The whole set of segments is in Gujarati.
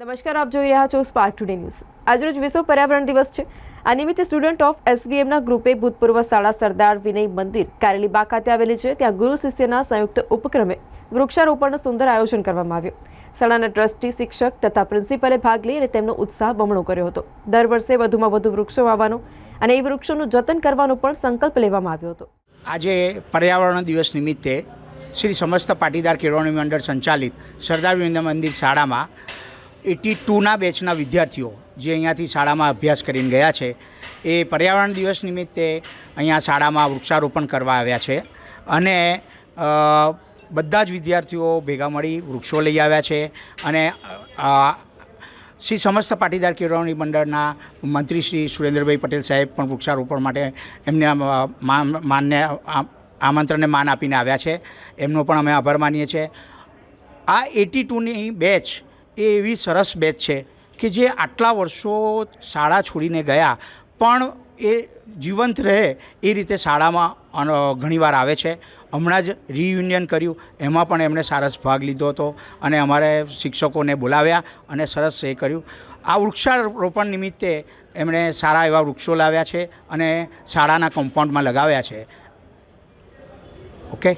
નમસ્કાર, આપ જોઈ રહ્યા છો સ્પાર્ક ટુડે ન્યૂઝ આજરોજ વિશ્વ પર્યાવરણ દિવસ છે. આ નિમિત્તે સ્ટુડન્ટ ઓફ એસવીએમના ગ્રુપે ભૂતપૂર્વ શાળા સરદાર વિનય મંદિર કારેલીબાગ ખાતે આવેલી છે. ત્યાં ગુરુ શિષ્યના સંયુક્ત ઉપક્રમે વૃક્ષારોપણનું સુંદર આયોજન કરવામાં આવ્યું. શાળાના ટ્રસ્ટી શિક્ષક તથા પ્રિન્સિપલે ભાગ લઈ અને તેમનો ઉત્સાહ બમણો કર્યો હતો. દર વર્ષે વધુમાં વધુ વૃક્ષો વાવવાનો અને એ વૃક્ષોનું જતન કરવાનો પણ સંકલ્પ લેવામાં આવ્યો હતો. આજે પર્યાવરણ દિવસ નિમિત્તે શ્રી સમસ્ત પાટીદાર કેળવણી મંડળ સંચાલિત સરદાર વિનય મંદિર શાળામાં એટી ટુના બેચના વિદ્યાર્થીઓ જે અહીંયાથી શાળામાં અભ્યાસ કરીને ગયા છે, એ પર્યાવરણ દિવસ નિમિત્તે અહીંયા શાળામાં વૃક્ષારોપણ કરવા આવ્યા છે અને બધા જ વિદ્યાર્થીઓ ભેગા મળી વૃક્ષો લઈ આવ્યા છે અને શ્રી સમસ્ત પાટીદાર કેળવણી મંડળના મંત્રી શ્રી સુરેન્દ્રભાઈ પટેલ સાહેબ પણ વૃક્ષારોપણ માટે એમને આ- આમંત્રણને માન આપીને આવ્યા છે. એમનો પણ અમે આભાર માનીએ છીએ. આ એટી ટુની બેચ એ એવી સરસ બેચ છે કે જે આટલા વર્ષો શાળા છોડીને ગયા પણ એ જીવંત રહે એ રીતે શાળામાં ઘણીવાર આવે છે. હમણાં જ રિયુનિયન કર્યું એમાં પણ એમણે સરસ ભાગ લીધો હતો અને અમારે શિક્ષકોને બોલાવ્યા અને સરસ એ કર્યું. આ વૃક્ષારોપણ નિમિત્તે એમણે સારા એવા વૃક્ષો લાવ્યા છે અને શાળાના કમ્પાઉન્ડમાં લગાવ્યા છે. ઓકે?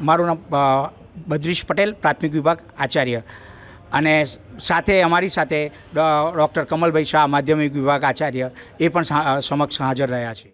મારું નામ બદ્રીશ પટેલ, પ્રાથમિક વિભાગ આચાર્ય. અને સાથે, અમારી સાથે ડૉક્ટર કમલભાઈ શાહ, માધ્યમિક વિભાગ આચાર્ય, એ પણ સમક્ષ હાજર રહ્યા છે.